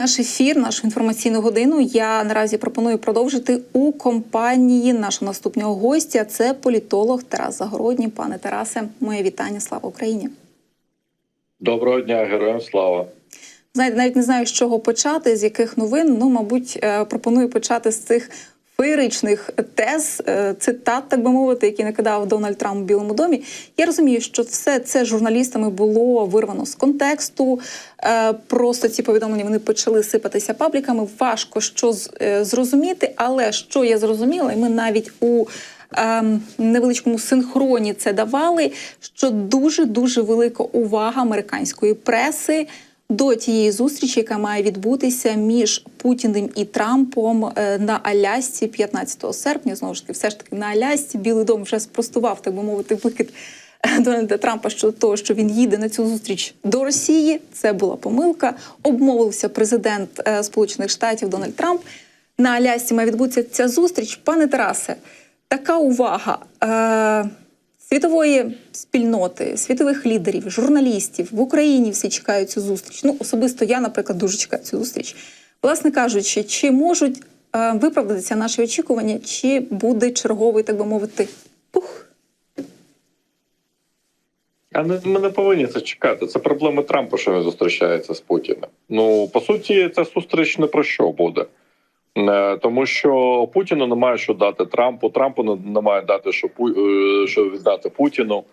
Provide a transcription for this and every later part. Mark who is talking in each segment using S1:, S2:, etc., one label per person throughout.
S1: Наш ефір, нашу інформаційну годину. Я наразі пропоную продовжити у компанії нашого наступного гостя. Це політолог Тарас Загородній. Пане Тарасе, моє вітання. Слава Україні!
S2: Доброго дня, героям слава.
S1: Знаєте, навіть не знаю, з чого почати, з яких новин. Ну, мабуть, е, пропоную почати з цих феєричних тез, е, цитат, так би мовити, які накидав Дональд Трамп у Білому домі. Я розумію, що все це журналістами було вирвано з контексту. Е, Просто ці повідомлення вони почали сипатися пабліками. Важко що е, зрозуміти, але що я зрозуміла, і ми навіть у ем, невеличкому синхроні це давали, що дуже дуже велика увага американської преси до тієї зустрічі, яка має відбутися між Путіним і Трампом е, на Алясці 15 серпня. Знову ж таки, все ж таки на Алясці Білий дом вже спростував, так би мовити, викид Дональда Трампа щодо того, що він їде на цю зустріч до Росії. Це була помилка. Обмовився президент е, Сполучених Штатів Дональд Трамп. На Алясці має відбутися ця зустріч. Пане Тарасе, така увага е, світової спільноти, світових лідерів, журналістів в Україні всі чекають цю зустріч. Ну, особисто я, наприклад, дуже чекаю цю зустріч. Власне кажучи, чи можуть е, виправдатися наші очікування, чи буде черговий, так би мовити, пух?
S2: А не, ми не повинні це чекати. Це проблема Трампа, що він зустрічається з Путіним. Ну по суті, ця зустріч не про що буде. Е, Тому що Путіну немає що дати Трампу. Трампу не- немає дати, що е, що віддати Путіну.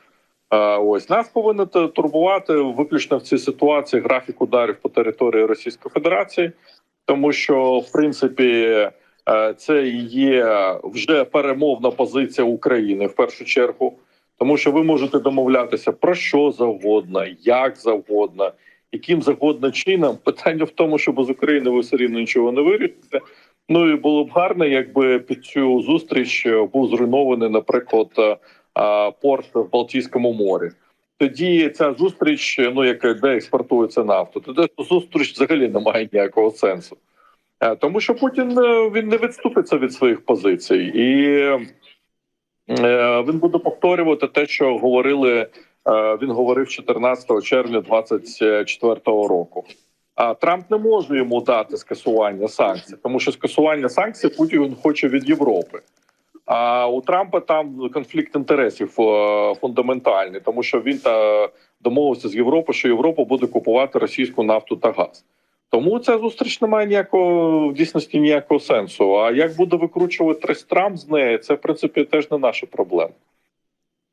S2: Е, Ось нас повинно турбувати виключно в цій ситуації графік ударів по території Російської Федерації, тому що в принципі це є вже перемовна позиція України в першу чергу. Тому що ви можете домовлятися про що завгодно, як завгодно, яким завгодно чином. Питання в тому, що без України ви все рівно нічого не вирішите. Ну і було б гарно, якби під цю зустріч е, був зруйнований, наприклад, е, е, порт в Балтійському морі. Тоді ця зустріч, ну яка де експортується нафту, тоді зустріч взагалі не має ніякого сенсу. Тому що Путін він не відступиться від своїх позицій, і він буде повторювати те, що говорили. Він говорив 14 червня 2024 року. Трамп не може йому дати скасування санкцій, тому що скасування санкцій Путін хоче від Європи. А у Трампа там конфлікт інтересів е, фундаментальний, тому що він та домовився з Європою, що Європа буде купувати російську нафту та газ. Тому ця зустріч не має ніякого в дійсності ніякого сенсу. А як буде викручуватись Трамп з неї, це в принципі теж не наша проблема.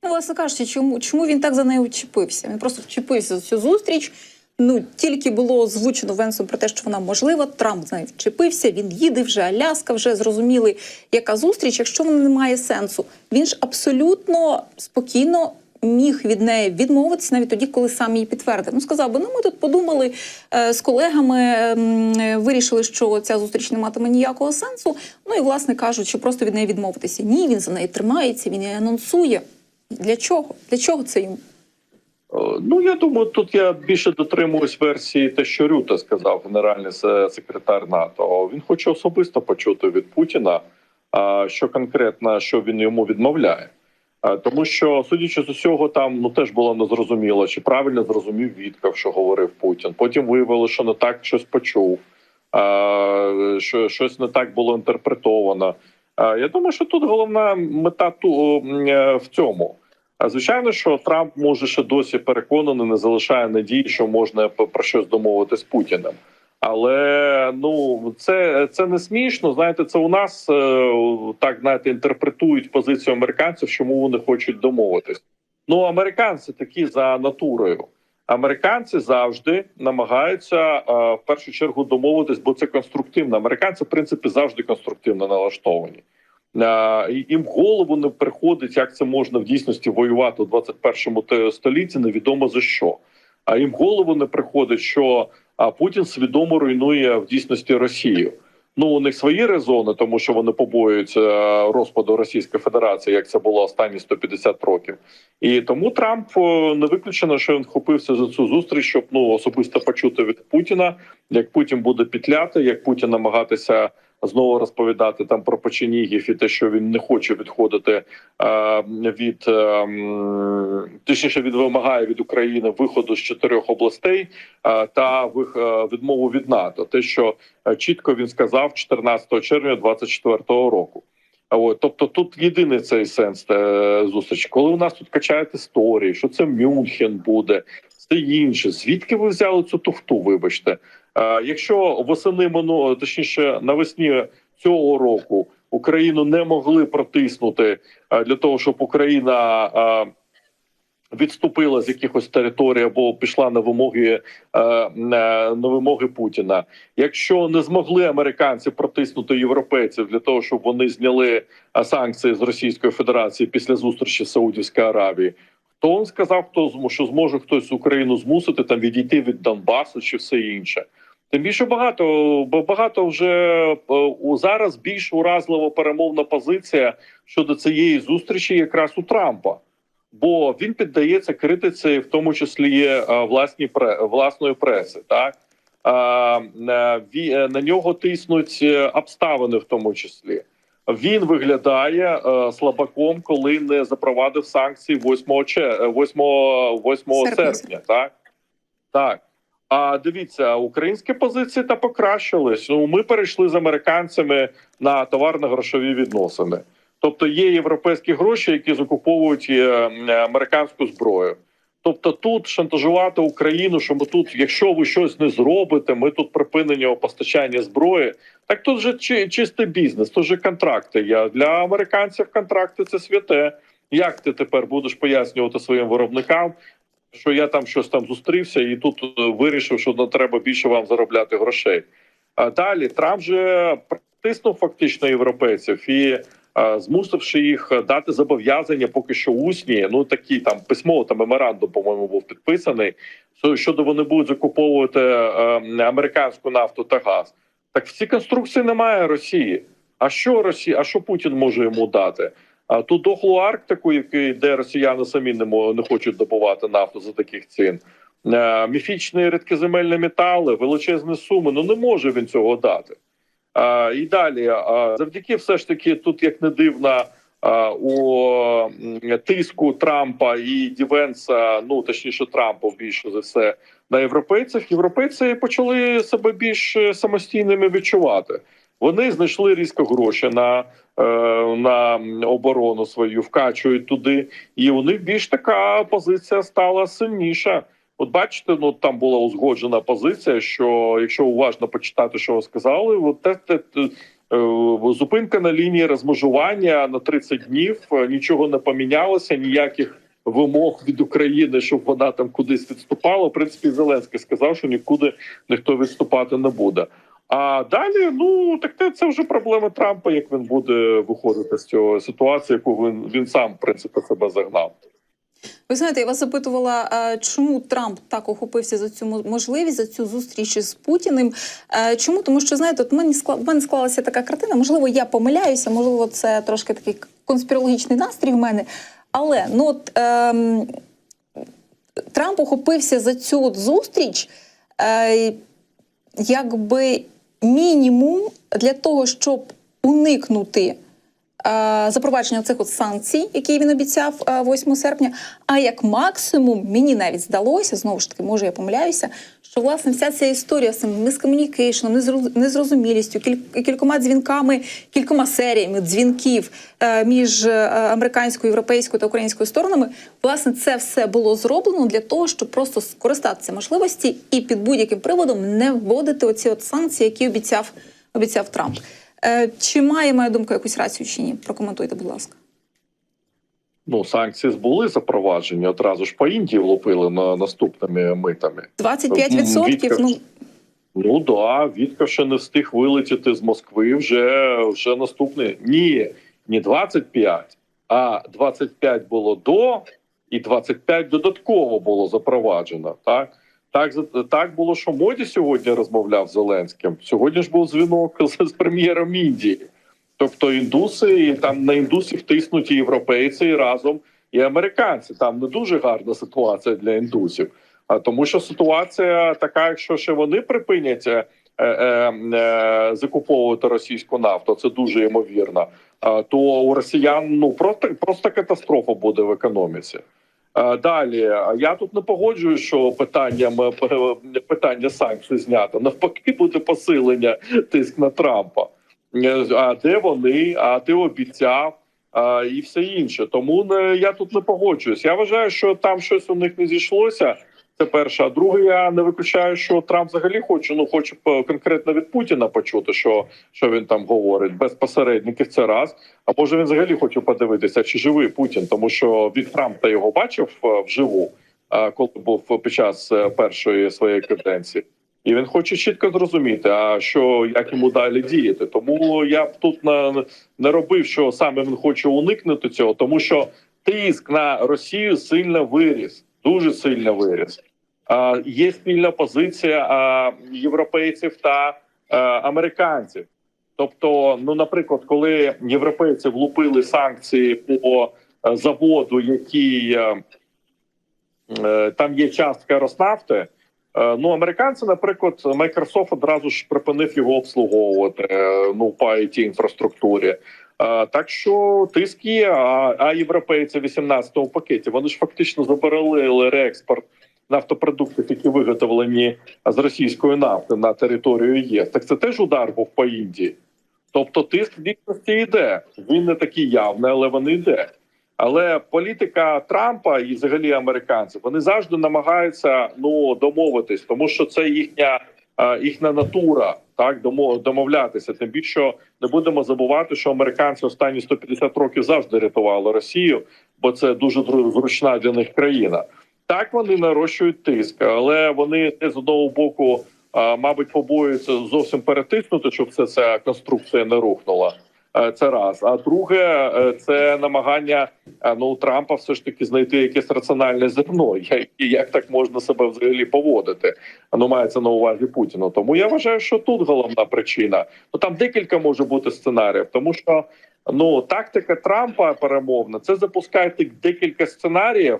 S1: Ну, власне кажучи, чому, чому він так за нею вчепився? Він просто вчепився за цю зустріч. Ну, тільки було озвучено Венсом про те, що вона можлива. Трамп з нею вчепився. Він їде вже Аляска, вже зрозуміли, яка зустріч. Якщо вона не має сенсу, він ж абсолютно спокійно міг від неї відмовитися навіть тоді, коли сам її підтвердив. Ну сказав би, ну ми тут подумали е, з колегами, е, вирішили, що ця зустріч не матиме ніякого сенсу. Ну і власне кажучи, просто від неї відмовитися. Ні, він за неї тримається, він її анонсує. Для чого? Для чого це йому?
S2: Е, Ну я думаю, тут я більше дотримуюсь версії, те, що Рюта сказав, генеральний секретар НАТО. Він хоче особисто почути від Путіна, що конкретно що він йому відмовляє. Тому що, судячи з усього, там ну теж було незрозуміло, чи правильно зрозумів Вітков, що говорив Путін. Потім виявилося, що не так щось почув, що щось не так було інтерпретовано. Я думаю, що тут головна мета ту е, в цьому. А звичайно, що Трамп може ще досі переконаний, не залишає надії, що можна про щось домовити з Путіним. Але ну це, це не смішно. Знаєте, це у нас е, так знаєте, інтерпретують позицію американців, чому вони хочуть домовитись. Ну, американці такі за натурою. Американці завжди намагаються е, в першу чергу домовитись, бо це конструктивно. Американці, в принципі, завжди конструктивно налаштовані. Е, Їм голову не приходить, як це можна в дійсності воювати у 21 те- столітті. Невідомо за що. А їм голову не приходить, що Путін свідомо руйнує в дійсності Росію. Ну у них свої резони, тому що вони побоюються е, розпаду Російської Федерації, як це було останні 150 років. І тому Трамп не виключено, що він вхопився за цю зустріч, щоб ну особисто почути від Путіна, як Путін буде пітляти, як Путін намагатися знову розповідати там про печенігів і те, що він не хоче відходити е, від е, точніше від вимагає від України виходу з чотирьох областей е, та вих- е, відмову від НАТО. Те, що е, чітко він сказав 14 червня 2024 року. От, тобто тут єдиний цей сенс е, зустрічі. Коли у нас тут качають історії, що це Мюнхен буде, все інше. Звідки ви взяли цю туфту? Вибачте, якщо восени минулого, точніше навесні цього року Україну не могли протиснути е, для того, щоб Україна. е, Відступила з якихось територій або пішла на вимоги е, на вимоги Путіна. Якщо не змогли американці протиснути європейців для того, щоб вони зняли е, санкції з Російської Федерації після зустрічі з Саудівської Аравії, хто вам сказав, хто що зможе хтось Україну змусити там відійти від Донбасу чи все інше? Тим більше багато бо багато вже е, зараз більш уразлива перемовна позиція щодо цієї зустрічі, якраз у Трампа. Бо він піддається критиці, в тому числі е, власні власної преси. Так Е, на нього тиснуть обставини, в тому числі. Він виглядає слабаком, коли не запровадив санкції 8, е, 8, 8
S1: Серпня.
S2: серпня. Так так. А дивіться, українські позиції та покращились. Ну, ми перейшли з американцями на товарно-грошові відносини. Тобто є європейські гроші, які закуповують е, американську зброю. Тобто, тут шантажувати Україну, що ми тут, якщо ви щось не зробите, ми тут припинення постачання зброї. Так тут же чи, чистий бізнес, тут же контракти. Я для американців контракти це святе. Як ти тепер будеш пояснювати своїм виробникам, що я там щось там зустрівся, і тут е, вирішив, що не треба більше вам заробляти грошей. А далі Трамп же притиснув фактично європейців і е, змусивши їх дати зобов'язання, поки що усні. Ну такі там письмово та меморандум, по-моєму, був підписаний. Щодо вони будуть закуповувати е, американську нафту та газ. Так в цій конструкції немає Росії. А що Росія? А що Путін може йому дати? А ту дохлу Арктику, який де росіяни самі не не хочуть добувати нафту за таких цін. Е, Міфічні рідкоземельні метали, величезні суми. Ну не може він цього дати. А, і далі, а, завдяки, все ж таки, тут як не дивно, а, у тиску Трампа і Дівенса, ну точніше, Трампа більше за все на європейців. Європейці почали себе більш е, самостійними відчувати. Вони знайшли різко гроші на, е, на оборону свою, вкачують туди, і у них більш така позиція стала сильніша. От бачите, ну там була узгоджена позиція, що якщо уважно почитати, що сказали, от те, те, те, е, зупинка на лінії розмежування на 30 днів е, нічого не помінялося, ніяких вимог від України, щоб вона там кудись відступала. В принципі, Зеленський сказав, що нікуди ніхто відступати не буде. А далі, ну так це вже проблема Трампа, як він буде виходити з цього ситуації, яку він він сам в принципі себе загнав.
S1: Ви знаєте, я вас запитувала, чому Трамп так охопився за цю можливість, за цю зустріч з Путіним. Чому? Тому що знаєте, от мені в мене склалася така картина. Можливо, я помиляюся, можливо, це трошки такий конспірологічний настрій в мене. Але ну от ем, Трамп охопився за цю от зустріч, е, якби мінімум для того, щоб уникнути запровадження цих от санкцій, які він обіцяв е, 8 серпня. А як максимум, мені навіть здалося, знову ж таки, може я помиляюся, що власне вся ця історія з цим мискомунікейшном, незру- незрозумілістю, кількома дзвінками, кількома серіями дзвінків е, між е, американською, європейською та українською сторонами, власне, це все було зроблено для того, щоб просто скористатися можливості і під будь-яким приводом не вводити оці от санкції, які обіцяв, обіцяв Трамп. Е, Чи має моя думка якусь рацію чи ні? Прокоментуйте, будь ласка.
S2: Ну санкції були запроваджені одразу ж по Індії влупили на наступними митами.
S1: 25%?
S2: Вітков-
S1: Ну,
S2: Ну да, Вітка ще не встиг вилетіти з Москви. Вже вже наступний. Ні, не 25, а 25 було до, і 25 додатково було запроваджено. Так так так було, що моді сьогодні розмовляв з Зеленським. Сьогодні ж був дзвінок з, з прем'єром Індії. Тобто індуси і там на індусів тиснуть і європейці і разом і американці. Там не дуже гарна ситуація для індусів. А тому, що ситуація така, якщо ще вони припинять е, е, е, закуповувати російську нафту. Це дуже ймовірно. е, То у росіян ну просто просто катастрофа буде в економіці. Е, Далі я тут не погоджуюсь, що питанням е, питання санкцій знято. Навпаки, буде посилення тиск на Трампа. Е, А де вони? А ти обіцяв? І все інше. Тому не я тут не погоджуюсь. Я вважаю, що там щось у них не зійшлося. Це перше. А друге, я не виключаю, що Трамп взагалі хоче. Ну хоче по- конкретно від Путіна почути, що, що він там говорить без посередників. Це раз. А може він взагалі хоче подивитися, чи живий Путін, тому що від Трампа його бачив е, вживу, е, коли був під час е, першої своєї каденції. І він хоче чітко зрозуміти, а що як йому далі діяти. Тому я б тут на не робив, що саме він хоче уникнути цього, тому що тиск на Росію сильно виріс, дуже сильно виріс. Є спільна позиція європейців та а, американців. Тобто, ну, наприклад, коли європейці влупили санкції по е, заводу, який е, е, там є частка Роснафти. е, Ну, американці, наприклад, Microsoft одразу ж припинив його обслуговувати е, ну по it інфраструктурі. Так що тиск є, а, а європейці в 18-му пакеті вони ж фактично заборонили реекспорт нафтопродуктів, які виготовлені з російської нафти на територію ЄС. Так це теж удар був по Індії. Тобто тиск в дійсності йде. Він не такий явний, але він йде. Але політика Трампа і взагалі американців вони завжди намагаються ну домовитись, тому що це їхня їхня натура, так домо- домовлятися. Тим більше не будемо забувати, що американці останні 150 років завжди рятували Росію, бо це дуже зру- зручна для них країна. Так вони нарощують тиск, але вони не з одного боку, мабуть, побоюються зовсім перетиснути, щоб все ця конструкція не рухнула. Е, Це раз. А друге, е, це намагання е, ну Трампа все ж таки знайти якесь раціональне зерно. Як, як так можна себе взагалі поводити? Ну мається на увазі Путіна. Тому я вважаю, що тут головна причина. Ну там декілька може бути сценаріїв, тому що ну тактика Трампа перемовна це запускає декілька сценаріїв.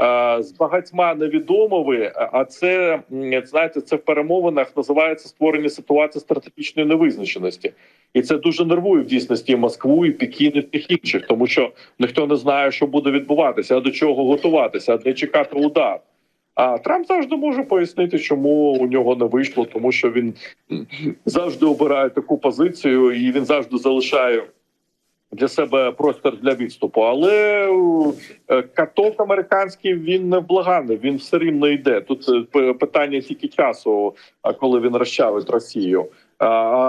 S2: Е, З багатьма невідомими, а- а це знаєте, це в перемовинах називається створення ситуації стратегічної невизначеності, і це дуже нервує в дійсності Москву і Пекін і тих інших, тому що ніхто не знає, що буде відбуватися, а до чого готуватися, а де чекати удар. А Трамп завжди може пояснити, чому у нього не вийшло, тому що він завжди обирає таку позицію, і він завжди залишає для себе простір для відступу. Але е, каток американський він не вблаганий, він все рівно йде. Тут е, питання тільки часу, коли він розчавить Росію.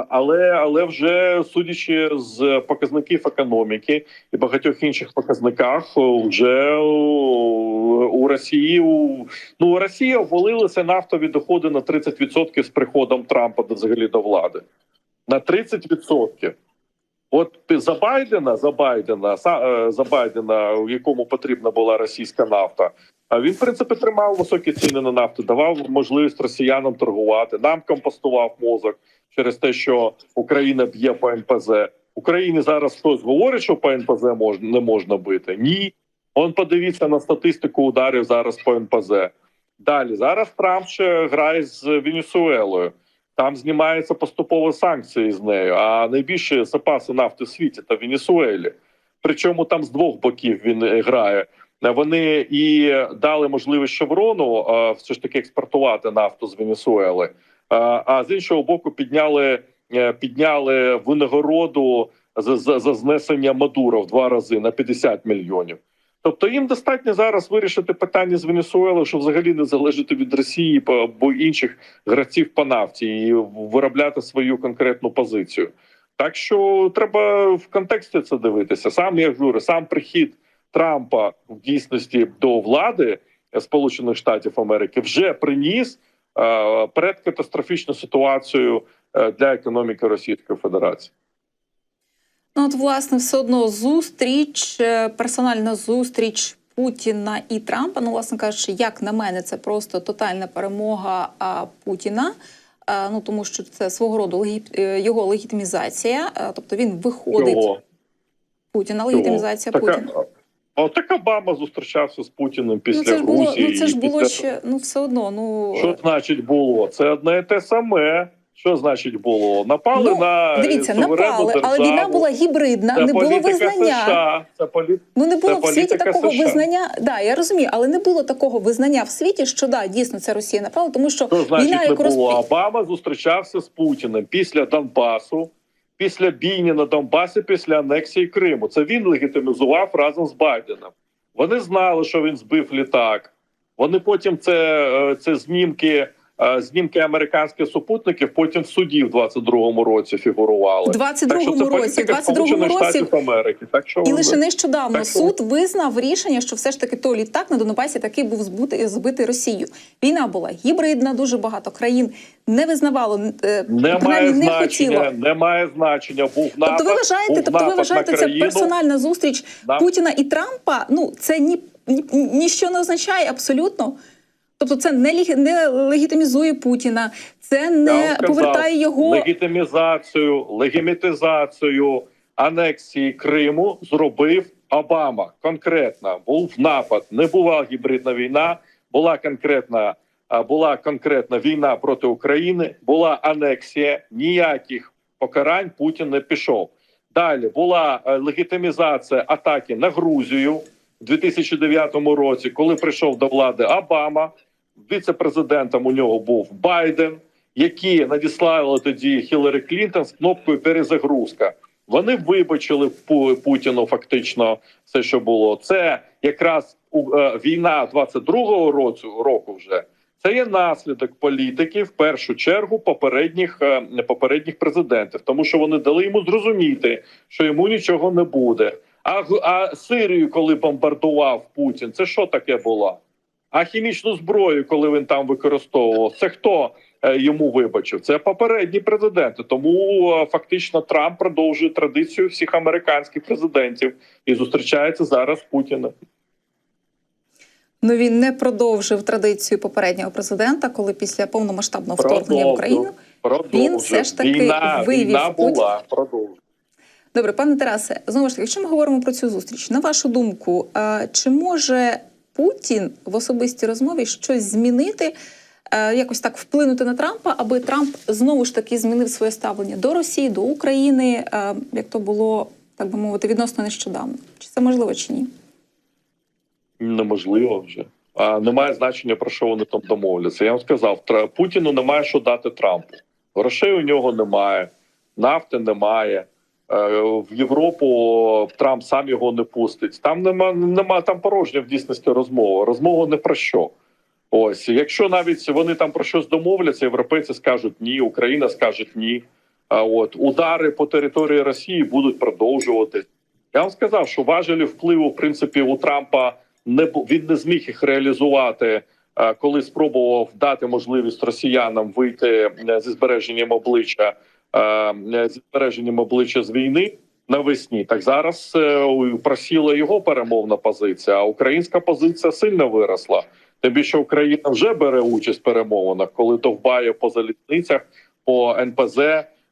S2: Але але вже судячи з показників економіки і багатьох інших показниках, вже у Росії ну Росія обвалилася нафтові доходи на 30% з приходом Трампа взагалі до влади. На 30%. От за Байдена, за Байдена, е, за Байдена, в якому потрібна була російська нафта. А він, в принципі, тримав високі ціни на нафту, давав можливість росіянам торгувати. Нам компостував мозок через те, що Україна б'є по НПЗ. Україні зараз хтось говорить, що по НПЗ можна не можна бити. Ні. Он подивіться на статистику ударів зараз по НПЗ. Далі зараз Трамп ще грає з Венесуелою. Там знімаються поступово санкції з нею. А найбільші запаси нафти в світі та Венесуелі. Причому там з двох боків він е, грає. Вони і дали можливість Шеврону е, все ж таки експортувати нафту з Венесуели. Е, А з іншого боку, підняли е, підняли винагороду за, за, за знесення Мадуро в два рази на 50 мільйонів. Тобто їм достатньо зараз вирішити питання з Венесуели, що взагалі не залежати від Росії або інших гравців по нафті і виробляти свою конкретну позицію. Так що треба в контексті це дивитися. Сам я говорю, сам прихід Трампа в дійсності до влади Сполучених Штатів Америки вже приніс е, предкатастрофічну ситуацію е, для економіки Російської Федерації.
S1: Ну, от, власне, все одно зустріч, е, персональна зустріч Путіна і Трампа. Ну, власне кажучи, як на мене, це просто тотальна перемога а, Путіна. А, ну тому що це свого роду легі- е, його легітимізація. А, тобто він виходить
S2: Чого?
S1: Путіна, легітимізація
S2: Така-
S1: Путіна.
S2: А так Обама зустрічався з Путіним після
S1: Ну це ж було,
S2: Грузії.
S1: ну це ж було
S2: після-
S1: ще ну все одно. Ну
S2: Що значить було? Це одне і те саме. Що значить було? Напали
S1: Ну,
S2: на
S1: Дивіться,
S2: суверенну
S1: напали, але війна була гібридна,
S2: Це
S1: не було визнання.
S2: США. Це полі...
S1: Ну не було
S2: Це
S1: в світі такого
S2: США.
S1: визнання. Да, я розумію, але не було такого визнання в світі, що да, дійсно це Росія напала, тому що
S2: Що значить
S1: війна
S2: не
S1: яку
S2: було?
S1: розпі...
S2: Обама зустрічався з Путіним після Донбасу, після бійні на Донбасі, після анексії Криму. Це він легітимізував разом з Байденом. Вони знали, що він збив літак. Вони потім це, е, це знімки. Е, Знімки американських супутників потім в суді в 22-му році фігурували.
S1: в 22-му році, в
S2: політика
S1: 22-му році
S2: Америки. Так що
S1: І лише нещодавно
S2: Так що-
S1: суд визнав рішення, що все ж таки той літак на Донбасі таки був збутий, збитий Росією. Війна була гібридна, дуже багато країн не визнавало, е,
S2: немає
S1: не
S2: значення,
S1: хотіло.
S2: немає значення. Був напад,
S1: Тобто ви вважаєте,
S2: був
S1: тобто ви вважаєте, це
S2: країну.
S1: персональна зустріч
S2: Нам-
S1: Путіна і Трампа? Ну це ні, ні ніщо не означає абсолютно. Тобто, це не ліг- не легітимізує Путіна, це не
S2: сказав,
S1: повертає його.
S2: легітимізацію, легімітизацію анексії Криму зробив Обама. Конкретно був напад, не була гібридна війна, була конкретна. Була конкретна війна проти України, була анексія. Ніяких покарань Путін не пішов. Далі була е, легітимізація атаки на Грузію в 2009 році, коли прийшов до влади Обама. Віце-президентом у нього був Байден, які надіслали тоді Хіларі Клінтон з кнопкою перезагрузка. Вони вибачили Пу- Путіну фактично все, що було. Це якраз е, війна 22-го року, року вже. Це є наслідок політики в першу чергу попередніх е, попередніх президентів, тому що вони дали йому зрозуміти, що йому нічого не буде. А, а Сирію, коли бомбардував Путін, це що таке було? А хімічну зброю, коли він там використовував, це хто е, йому вибачив? Це попередні президенти. Тому е, фактично Трамп продовжує традицію всіх американських президентів і зустрічається зараз з Путіним.
S1: Ну він не продовжив традицію попереднього президента, коли після повномасштабного вторгнення в Україну.
S2: Продовжує.
S1: все ж таки вивів
S2: війна була. Продовжує.
S1: Добре, пане Тарасе, знову ж таки, якщо ми говоримо про цю зустріч, на вашу думку, чи може Путін в особистій розмові щось змінити, якось так вплинути на Трампа, аби Трамп знову ж таки змінив своє ставлення до Росії, до України, як то було, так би мовити, відносно нещодавно? Чи це можливо чи ні?
S2: Неможливо вже. А немає значення про що вони там домовляться. Я вам сказав, Путіну немає що дати Трампу. Грошей у нього немає, нафти немає. Е, В Європу Трамп сам його не пустить. Там нема, нема там порожня в дійсності розмова. Розмова не про що. Ось, якщо навіть вони там про щось домовляться, європейці скажуть ні, Україна скаже ні. А от удари по території Росії будуть продовжуватись. Я вам сказав, що важелі впливу, в принципі, у Трампа не він не зміг їх реалізувати, е, коли спробував дати можливість росіянам вийти е, зі збереженням обличчя збереженням обличчя з війни навесні. Так зараз е, просіла його перемовна позиція, а українська позиція сильно виросла. Тим більше Україна вже бере участь в перемовинах, коли довбає по залізницях, по НПЗ.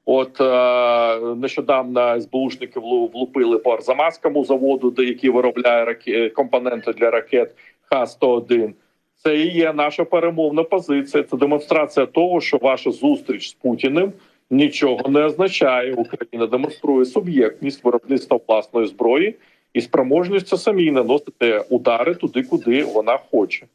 S2: От е, нещодавно СБУшники влу- влупили по Арзамаському заводу, де який виробляє раке- компоненти для ракет Х-101. Це і є наша перемовна позиція. Це демонстрація того, що ваша зустріч з Путіним нічого не означає. Україна демонструє суб'єктність виробництва власної зброї і спроможність самій наносити удари туди, куди вона хоче.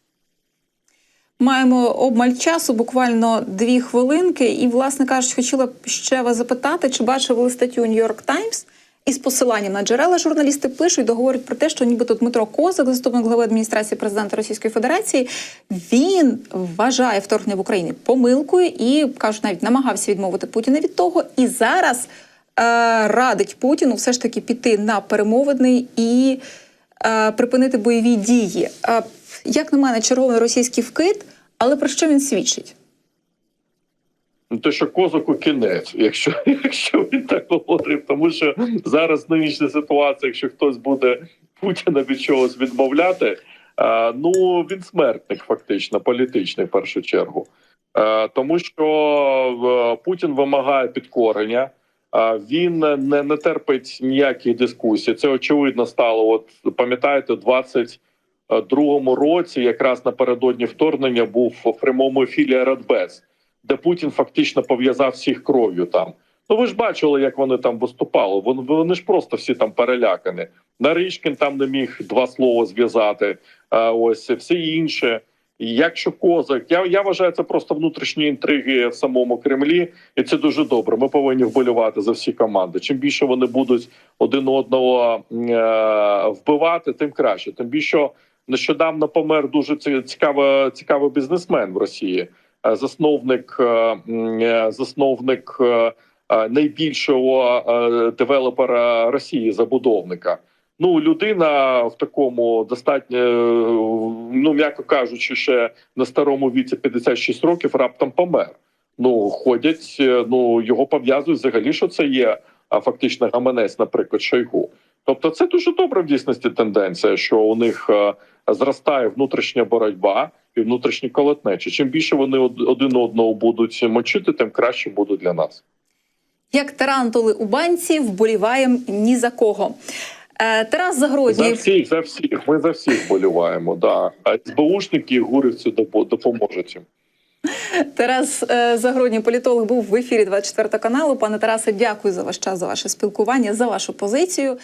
S1: Маємо обмаль часу, буквально дві хвилинки. І, власне кажучи, хотіла б ще вас запитати, чи бачили ви статтю Нью-Йорк Times із посиланням на джерела журналісти пишуть, договорять про те, що нібито Дмитро Козак, заступник глави адміністрації президента Російської Федерації, він вважає вторгнення в Україні помилкою і кажуть, навіть намагався відмовити Путіна від того. І зараз е, радить Путіну все ж таки піти на перемовини і е, припинити бойові дії. Е, як на мене, черговий російський вкид, але про що він свідчить?
S2: Ну, те, що козаку кінець, якщо, якщо він так говорив, тому що зараз нинішня ситуація, якщо хтось буде Путіна від чогось відмовляти, ну він смертник, фактично, політичний в першу чергу. Тому що Путін вимагає підкорення, е, він не, не терпить ніяких дискусій. Це очевидно стало. От пам'ятаєте, 22-му році, якраз напередодні вторгнення, був в прямому ефірі Радбез де Путін фактично пов'язав всіх кров'ю там. Ну ви ж бачили, як вони там виступали. Вони, вони ж просто всі там перелякані. Наришкін там не міг два слова зв'язати. А ось всі інші. І Якщо козак, я, я вважаю, це просто внутрішні інтриги в самому Кремлі, і це дуже добре. Ми повинні вболівати за всі команди. Чим більше вони будуть один одного е- вбивати, тим краще. Тим більше нещодавно помер дуже ці- цікавий, цікавий бізнесмен в Росії, засновник, е, засновник е, е, найбільшого е, девелопера Росії, забудовника. Ну, людина в такому достатньо, ну м'яко кажучи, ще на старому віці 56 років раптом помер. Ну ходять, ну його пов'язують взагалі, що це є а, фактично гаманець, наприклад, Шойгу. Тобто, це дуже добра в дійсності тенденція, що у них е, зростає внутрішня боротьба і внутрішні колотнечі. Чим більше вони один одного будуть мочити, тим краще буде для нас.
S1: Як тарантули у банці, вболіваєм ні за кого. Е, Тарас
S2: За всіх, за всіх. Ми за всіх болюваємо. Да. А СБУшники і гурівці допоможуть їм.
S1: Тарас е, Загородній політолог був в ефірі 24 каналу. Пане Тарасе, дякую за ваш час, за ваше спілкування, за вашу позицію.